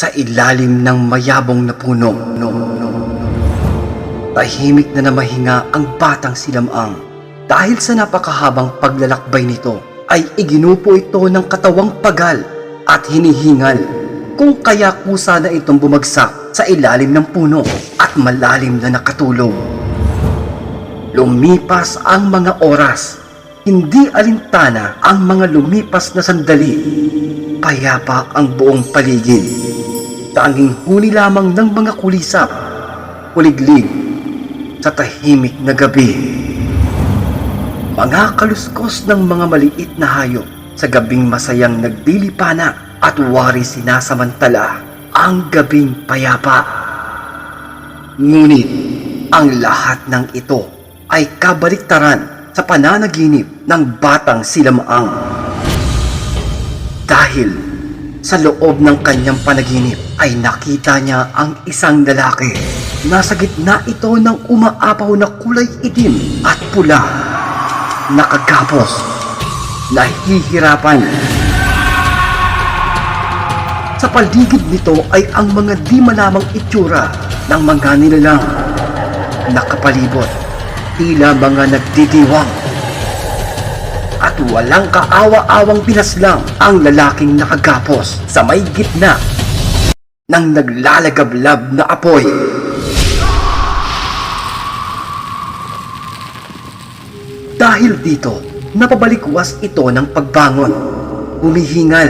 sa ilalim ng mayabong na puno. Tahimik na namahinga ang batang silamang. Dahil sa napakahabang paglalakbay nito, ay iginupo ito ng katawang pagal at hinihingal. Kung kaya kusa na itong bumagsak sa ilalim ng puno at malalim na nakatulog. Lumipas ang mga oras. Hindi alintana ang mga lumipas na sandali. Payapa ang buong paligid. Tanging huni lamang ng mga kulisap. Kuliglig sa tahimik na gabi. Mga kaluskos ng mga maliit na hayop sa gabing masayang nagdilipana at wari sinasamantala ang gabing payapa. Ngunit ang lahat ng ito ay kabaliktaran sa pananaginip ng batang silamaang. Dahil sa loob ng kanyang panaginip ay nakita niya ang isang lalaki. Nasa gitna ito ng umaapaw na kulay itim at pula. Nakagapos. Nahihirapan. Sa paligid nito ay ang mga di malamang itsura ng mga nilalang nakapalibot. Tila mga nagdidiwang. At walang kaawa-awang pinaslang ang lalaking nakagapos sa may gitna ng naglalagablab na apoy. Dahil dito, napabalikwas ito ng pagbangon. Humihingal,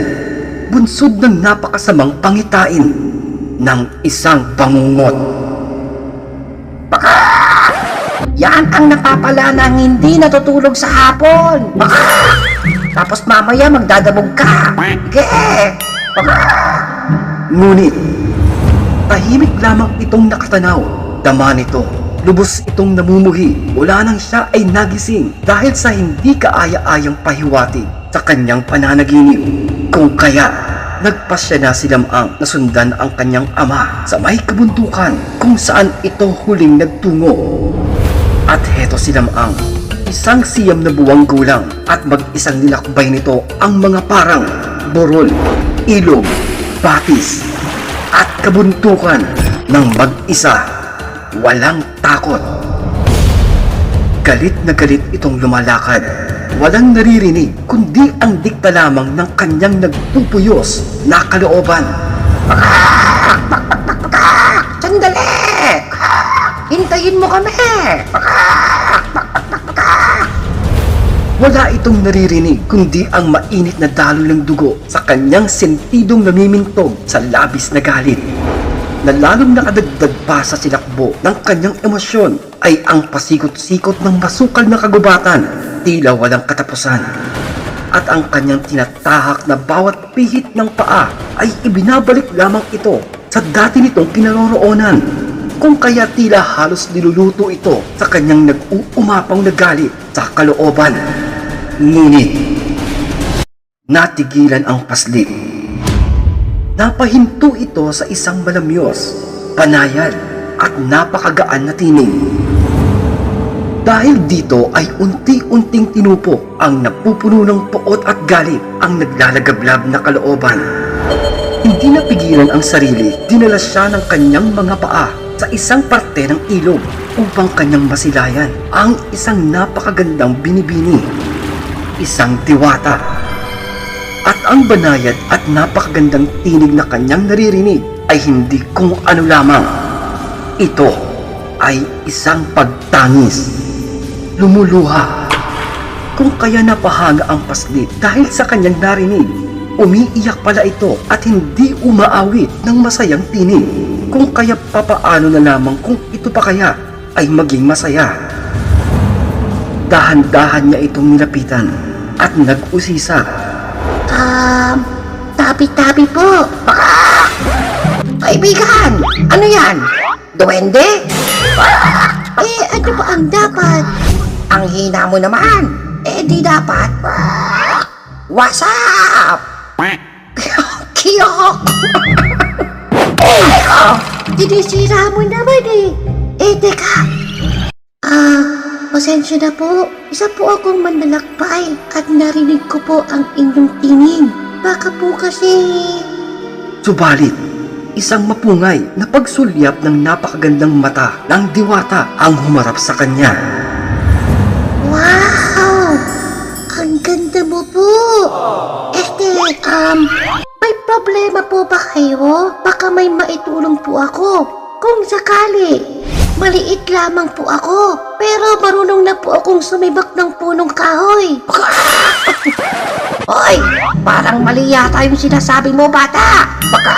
bunsod ng napakasamang pangitain ng isang bangungot. Yan ang napapala ng hindi natutulog sa hapon. Baka! Tapos mamaya magdadabog ka. Sige! Baka! Ngunit, tahimik lamang itong nakatanaw. Dama nito, lubos itong namumuhi mula nang siya ay nagising dahil sa hindi kaaya-ayang pahiwati sa kanyang pananaginip. Kung kaya, nagpasya na si Lamang na sundan ang kanyang ama sa may kabuntukan kung saan ito huling nagtungo. At heto si Lamang, isang siyam na buwang gulang at mag-isang nilakbay nito ang mga parang borol, ilog, batis, at kabuntukan ng mag-isa. Walang takot. Galit na galit itong lumalakad. Walang naririnig kundi ang dikta lamang ng kanyang nagpupuyos na kalooban. Sandali! Hintayin mo kami! Wala itong naririnig kundi ang mainit na daloy ng dugo sa kanyang sentidong namimintog sa labis na galit. Na lalong nakadagdag pa sa silakbo ng kanyang emosyon ay ang pasikot-sikot ng masukal na kagubatan tila walang katapusan. At ang kanyang tinatahak na bawat pihit ng paa ay ibinabalik lamang ito sa dati nitong kinaroroonan. Kung kaya tila halos niluluto ito sa kanyang nag-uumapaw na galit sa kalooban. Ngunit, natigilan ang paslit. Napahinto ito sa isang malamyos, panayal at napakagaan na tinig. Dahil dito ay unti-unting tinupo ang napupuno ng poot at galit ang naglalagablab na kalooban. Hindi napigilan ang sarili, dinala siya ng kanyang mga paa sa isang parte ng ilog upang kanyang masilayan ang isang napakagandang binibini. Isang diwata. At ang banayad at napakagandang tinig na kanyang naririnig ay hindi kung ano lamang. Ito ay isang pagtangis. Lumuluha. Kung kaya napahanga ang paslit dahil sa kanyang narinig, umiiyak pala ito at hindi umaawit ng masayang tinig. Kung kaya papaano na lamang kung ito pa kaya ay maging masaya. Dahan-dahan niya itong nilapitan at nag-usisa. Um, tabi-tabi po. Baka! Kaibigan! Ano yan? Duwende? Eh, ano ba ang dapat? Ang hina mo naman. Eh, di dapat. What's up? Kiyok! Ay, oh, dinisira mo naman eh. Eh, teka. Ah, pasensya na po. Isa po akong manlalakbay at narinig ko po ang inyong tingin. Baka po kasi... Subalit, isang mapungay na pagsulyap ng napakagandang mata ng diwata ang humarap sa kanya. Wow! Ang ganda mo po! Este, um, may problema po ba kayo? Baka may maitulong po ako. Kung sakali, maliit lamang po ako. Pero marunong na po akong sumibak ng punong kahoy. Hoy! Parang mali yata yung sinasabi mo, bata! Baka...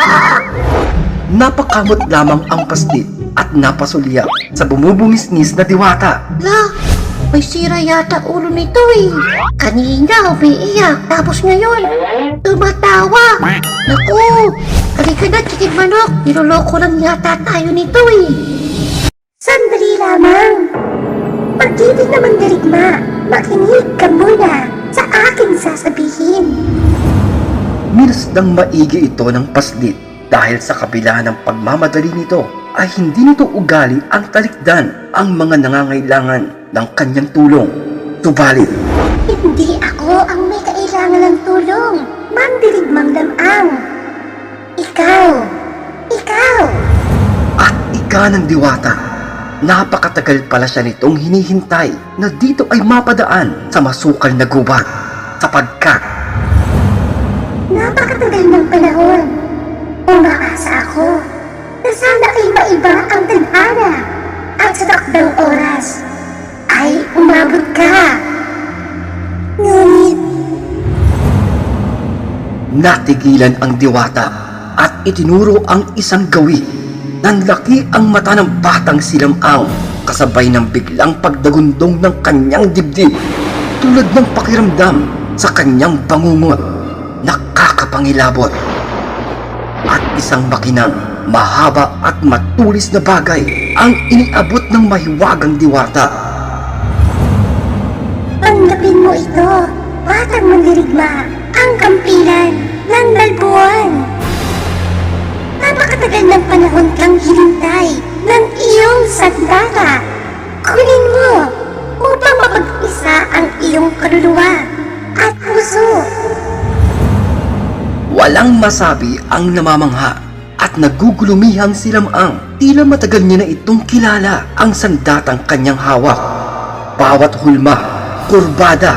Napakamot lamang ang paslit at napasulyap sa bumubungis-ngis na diwata. La, may sira yata ulo nito eh. Kanina umiiyak, tapos ngayon, tumatawa. Naku, halika na, chicken manok. Niloloko lang yata tayo nito eh. Sandali lamang. Pag-ibig naman dirigma, makinig ka muna sa aking sasabihin. Minasdang maigi ito ng paslit dahil sa kabila ng pagmamadali nito ay hindi nito ugali ang talikdan ang mga nangangailangan ng kanyang tulong. Subalit, Hindi ako ang may kailangan ng tulong. Mandirigmang damang. Ikaw. Ikaw. at ika ng diwata. Napakatagal pala siya nitong hinihintay na dito ay mapadaan sa masukal na gubat sapagkat Napakatagal ng panahon. Umakasa ako na sana ay maiba ang tadhana at sa takdang oras ay umabot ka. Ngunit natigilan ang diwata at itinuro ang isang gawi. Nanlaki ang mata ng batang silamang kasabay ng biglang pagdagundong ng kanyang dibdib tulad ng pakiramdam sa kanyang bangungot. Nakakapangilabot. At isang makinang, mahaba at matulis na bagay ang iniabot ng mahiwagang diwata. tanggapin mo ito, batang mandirigma, ang kampilan ng dalbuan. Napakatagal ng panahon kang hinintay ng iyong sandata. Kunin mo upang mapag-isa ang iyong kaluluwa at puso. Walang masabi ang namamangha at nagugulumihang silamang tila matagal niya na itong kilala ang sandatang kanyang hawak. Bawat hulma, kurbada,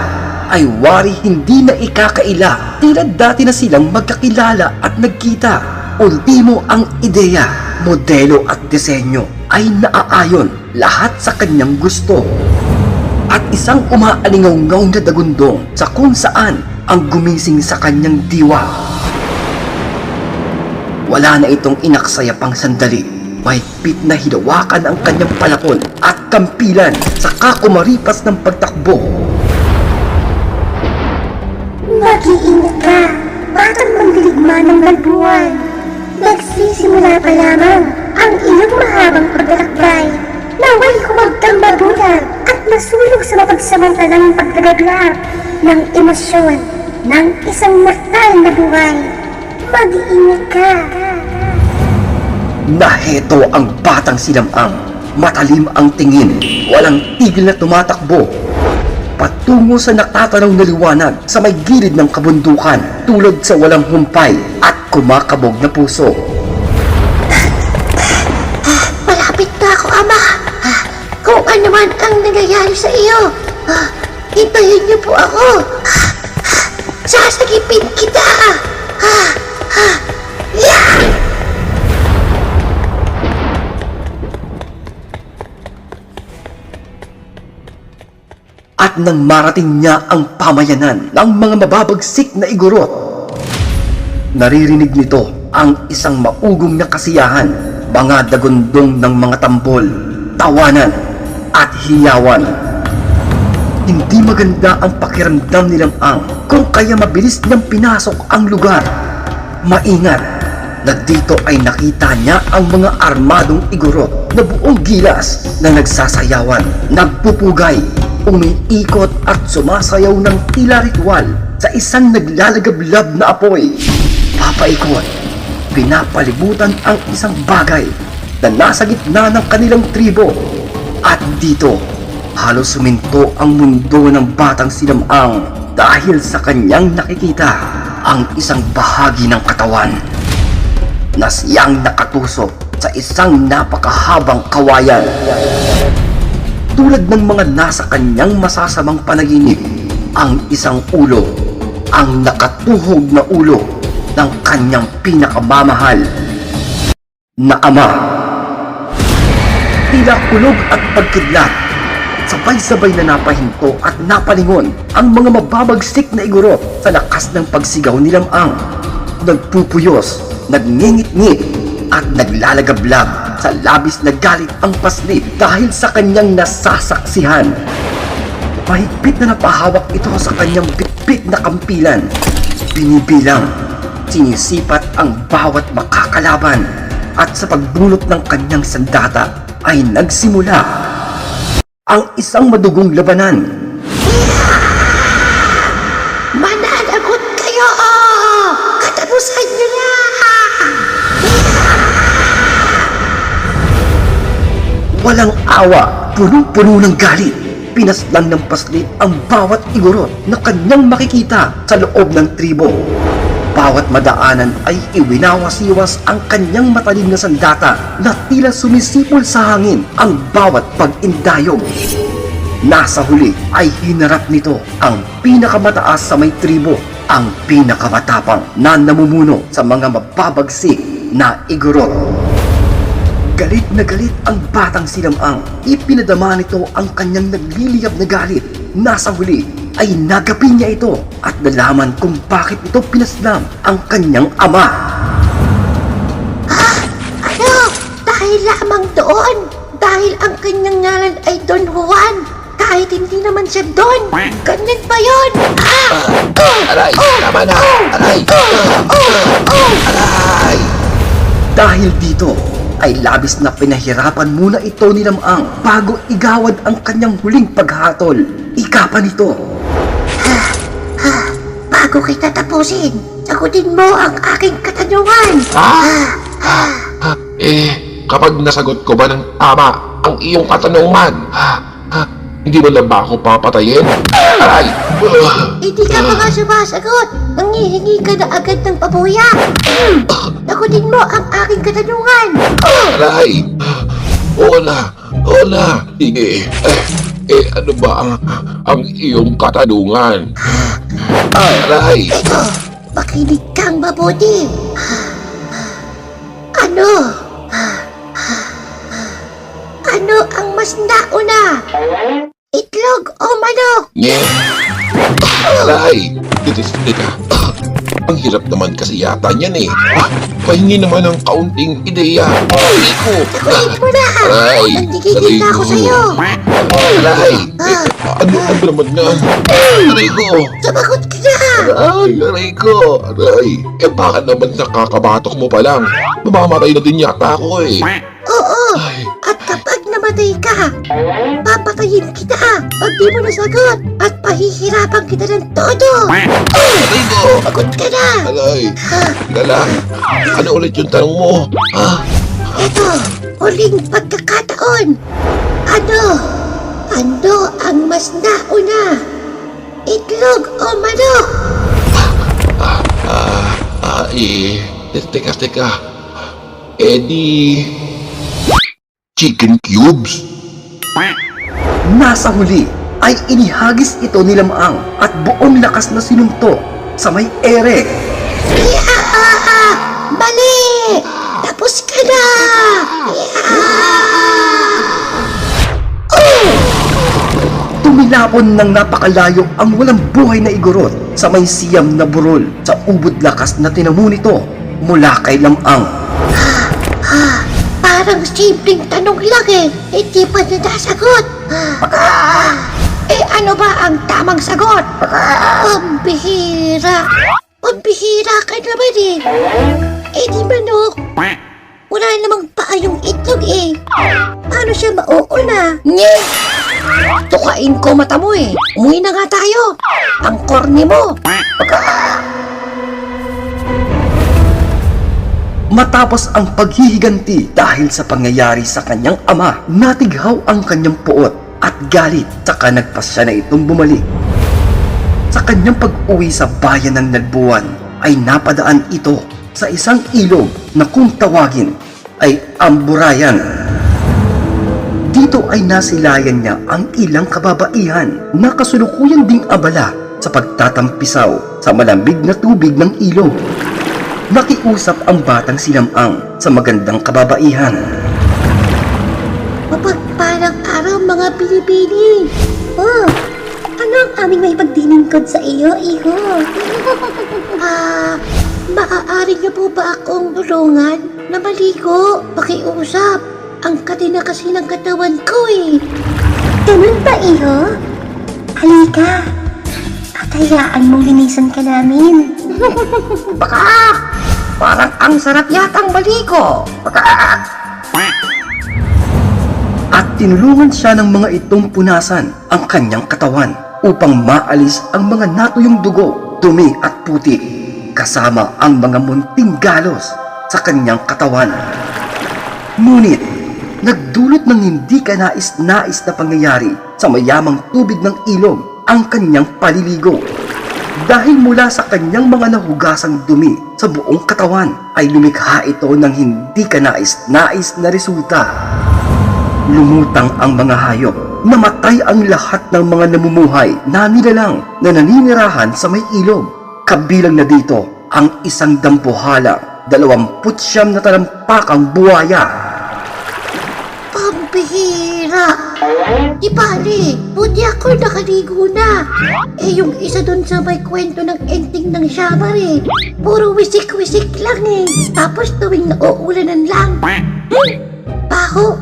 ay wari hindi na ikakaila tila dati na silang magkakilala at nagkita. Ultimo ang ideya, modelo at disenyo ay naaayon lahat sa kanyang gusto at isang umaalingaw-ngaw na dagundong sa kung saan ang gumising sa kanyang diwa. Wala na itong inaksaya pang sandali. Mahigpit na hinawakan ang kanyang palakon at kampilan sa kakumaripas ng pagtakbo. Mag-iingat ka, batang mandirigma ng dalbuan. Nagsisimula pa lamang ang iyong mahabang paglalakbay. Naway huwag kang mabulag at masulog sa mapagsamantalang pagdalaglap ng emosyon ng isang mortal na buhay. Mag-iingat ka. Naheto ang batang silamang. Matalim ang tingin. Walang tigil na tumatakbo. Patungo sa natatanaw na liwanag sa may gilid ng kabundukan tulad sa walang humpay at kumakabog na puso. Malapit na ako, Ama. Kung ano man ang nangyayari sa iyo, hintayin niyo po ako. Sasagipin kita. Ah, ah, yeah! At nang marating niya ang pamayanan ng mga mababagsik na igurot, naririnig nito ang isang maugong na kasiyahan, mga dagundong ng mga tambol, tawanan, at hiyawan. Hindi maganda ang pakiramdam nilang ang kung kaya mabilis niyang pinasok ang lugar. Maingat na dito ay nakita niya ang mga armadong igorot na buong gilas na nagsasayawan, nagpupugay, umiikot at sumasayaw ng tila ritual sa isang naglalagablab na apoy. Papaikot, pinapalibutan ang isang bagay na nasa gitna ng kanilang tribo. At dito, halos suminto ang mundo ng batang sinamang dahil sa kanyang nakikita ang isang bahagi ng katawan. na siyang nakatusok sa isang napakahabang kawayan. Tulad ng mga nasa kanyang masasamang panaginip, ang isang ulo, ang nakatuhog na ulo ng kanyang pinakamamahal na ama. Tila kulog at pagkidlat, sabay-sabay na napahinto at napalingon ang mga mababagsik na iguro sa lakas ng pagsigaw ni Lamang. Nagpupuyos, nagngingit-ngit at naglalagablab sa labis na galit ang paslit dahil sa kanyang nasasaksihan. Mahigpit na napahawak ito sa kanyang bitbit na kampilan. Binibilang, sinisipat ang bawat makakalaban at sa pagbunot ng kanyang sandata ay nagsimula ang isang madugong labanan. Mananagot kayo! Katapusan niyo na! Walang awa, punong-puno ng galit. Pinaslang ng paslit ang bawat igorot na kanyang makikita sa loob ng tribo. Bawat madaanan ay iwinawasiwas ang kanyang matalim na sandata na tila sumisipol sa hangin ang bawat pag-indayog. Nasa huli ay hinarap nito ang pinakamataas sa may tribo, ang pinakamatapang na namumuno sa mga mababagsik na igorot. Galit na galit ang batang silamang. Ipinadama nito ang kanyang nagliliyab na galit. Nasa huli ay nagapi niya ito at nalaman kung bakit ito pinaslam ang kanyang ama. Ano? Dahil lamang doon? Dahil ang kanyang ngalan ay Don Juan? Kahit hindi naman siya Don? Ganyan ba yun? Ah! Oh! Aray! Tama na! Aray! Aray! Dahil dito ay labis na pinahirapan muna ito ni Lamang bago igawad ang kanyang huling paghatol. Ika pa nito. Bago kita tapusin, sagutin mo ang aking katanungan. Ah! Ah, eh, kapag nasagot ko ba ng tama ang iyong katanungan, ah, ah, hindi mo lang ba ako papatayin? Aray! Ah, Hindi ka pa nga sumasagot. Nangihingi ka na agad ng pabuya. Sagutin mo ang aking katanungan. Aray! Hola! Hola! Sige. Eh, eh, ano ba ang, ang iyong katanungan? Aray! Ito, makinig kang mabuti. Ano? Ano ang mas nauna? Itlog o manok? Nye! Aray! Titis, teka. Ah, Ang hirap naman kasi yata niyan eh. Ah, pahingi naman ng kaunting ideya. Aray ko! Mo na! Aray! Nagigigil na ako sa'yo! Aray! Eh, ano, ano naman nga? Aray ko! Sumagot ka na! Aray! Aray ko! Aray! Eh bakit naman nakakabatok mo pa lang? Mamamatay na din yata ako eh. Oo! Ay, Namatay ka, papatayin kita pag di mo nasagot at pahihirapan kita ng todo! aray ko! Sagot ka na! Aray! Teka lang. Ano ulit yung tanong mo? Ah, Ito, huling pagkakataon. Ano? Ano ang mas nauna? Itlog o manok? ah, eh, teka, teka. Eh di... Chicken cubes? Nasa huli ay inihagis ito ni Lamang at buong lakas na sinunto sa may ere. Yeah! Mali! Tapos ka na! Tumilapon ng napakalayo ang walang buhay na igorot sa may siyam na burol sa ubod lakas na tinamo nito mula kay Lamang. Parang simpleng tanong lang eh. Hindi pa na nasagot. Eh ano ba ang tamang sagot? Pambihira. Pambihira ka naman eh. Eh di manok. Wala namang paa yung itlog eh. Paano siya mauuna? Nye! Tukain ko mata mo eh. Umuwi na nga tayo. Ang corny mo. Matapos ang paghihiganti dahil sa pangyayari sa kanyang ama, natighaw ang kanyang puot at galit saka nagpasya na itong bumalik. Sa kanyang pag-uwi sa bayan ng Nagbuwan ay napadaan ito sa isang ilog na kung tawagin ay Amburayan. Dito ay nasilayan niya ang ilang kababaihan na kasulukuyan ding abala sa pagtatampisaw sa malamig na tubig ng ilog. Nakiusap ang batang sinamang sa magandang kababaihan. Mapagpalang araw mga Pilipini! Oh, ano ang aming may pagdiningkod sa iyo, iho? Ah, maaari niyo po ba akong tulungan na maligo? Pakiusap. Ang katina kasi ng katawan ko eh. Ganun ba, iho? Halika. At hayaan mong linisan ka namin. Baka! Parang ang sarap yatang! Baka! At tinulungan siya ng mga itong punasan ang kanyang katawan upang maalis ang mga natuyong dugo, dumi at puti kasama ang mga munting galos sa kanyang katawan. Ngunit, nagdulot ng hindi ka nais-nais na pangyayari sa mayamang tubig ng ilog ang kanyang paliligo. Dahil mula sa kanyang mga nahugasang dumi sa buong katawan ay lumikha ito ng hindi ka nais-nais na resulta. Lumutang ang mga hayop. Namatay ang lahat ng mga namumuhay na nilalang na naninirahan sa may ilog. Kabilang na dito ang isang dampuhala, dalawamput siyam na talampakang buwaya. Pambihira! Di bali, buti ako nakaligo na. Eh yung isa dun sa may kwento ng ending ng shower eh. Puro wisik-wisik lang eh. Tapos tuwing nauulanan lang. Hmm, baho.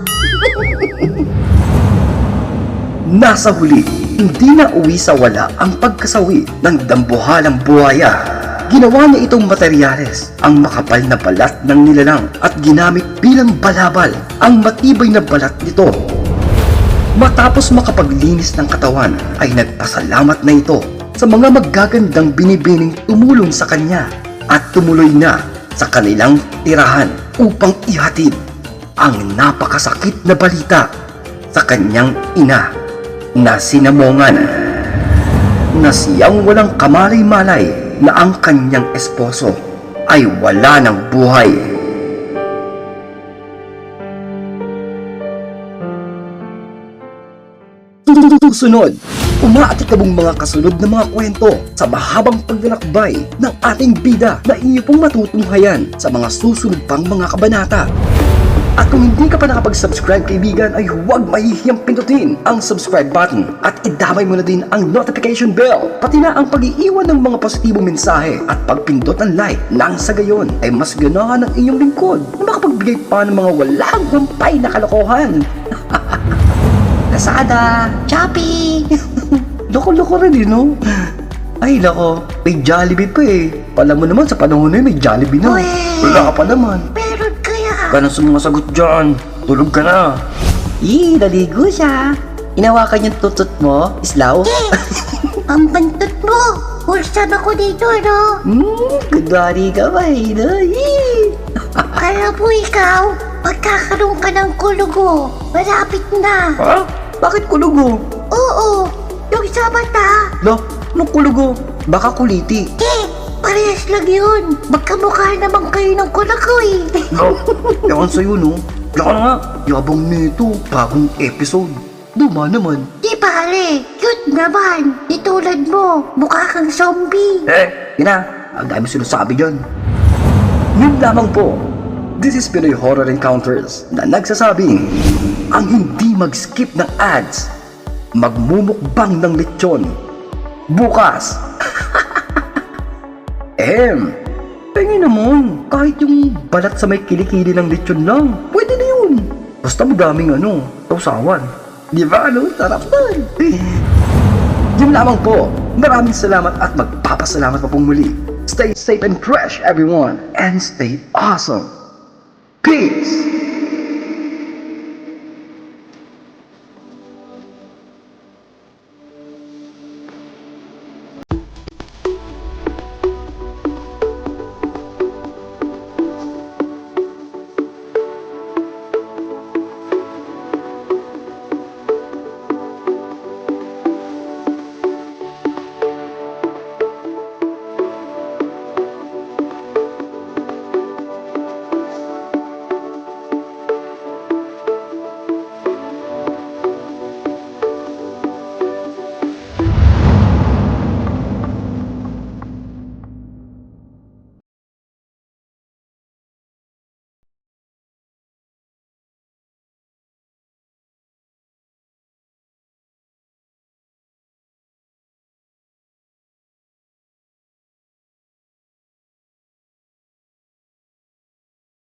Nasa huli, hindi na uwi sa wala ang pagkasawi ng dambuhalang buhaya. Ginawa niya itong materyales, ang makapal na balat ng nilalang at ginamit bilang balabal ang matibay na balat nito. Matapos makapaglinis ng katawan ay nagpasalamat na ito sa mga magagandang binibining tumulong sa kanya at tumuloy na sa kanilang tirahan upang ihatid ang napakasakit na balita sa kanyang ina na sinamongan na siyang walang kamalay-malay na ang kanyang esposo ay wala ng buhay. Susunod, umaatikabong mga kasunod na mga kwento sa mahabang paglalakbay ng ating bida na inyo pong matutunghayan sa mga susunod pang mga kabanata. At kung hindi ka pa nakapag-subscribe kaibigan ay huwag mahihiyang pindutin ang subscribe button at idamay mo na din ang notification bell pati na ang pag-iiwan ng mga positibong mensahe at pagpindot ng like nang sa gayon ay mas ganahan ng inyong lingkod na makapagbigay pa ng mga walang humpay na kalokohan. Lazada! Choppy! Loko-loko rin eh, no? Ay, lako. May Jollibee pa eh. Pala mo naman sa panahon na yun, may Jollibee na. Wala ka pa naman. Ka na sumasagot dyan. Tulog ka na. Ih, naligo siya. Inawakan yung tutot mo, islaw. Ang bantot mo! Hulsam ako dito, no? Hmm, kunwari ka ba eh, no? Ih. Kaya po ikaw, magkakaroon ka ng kulugo. Malapit na. Ha? Bakit kulugo? Oo, yung sa mata. Lo, nung kulugo? Baka kuliti. Eh, parehas lang yun. Magkamukha naman kayo ng eh. Lo, ewan sa'yo, no? Laka na nga, yabang nito, bagong episode. Duma naman. Di pare, cute naman. Di tulad mo, mukha kang zombie. Eh, yun na. Ang dami sinasabi dyan. Yun lamang po. This is Pinoy Horror Encounters na nagsasabing ang hindi mag-skip ng ads, magmumukbang ng lechon. Bukas. Em, pengi naman. Kahit yung balat sa may kilikili ng lechon lang, pwede na yun. Basta madaming ano, tausawan. Di ba ano? Sarap nun. Yun lamang po. Maraming salamat at magpapasalamat pa pong muli. Stay safe and fresh, everyone. And stay awesome. Peace!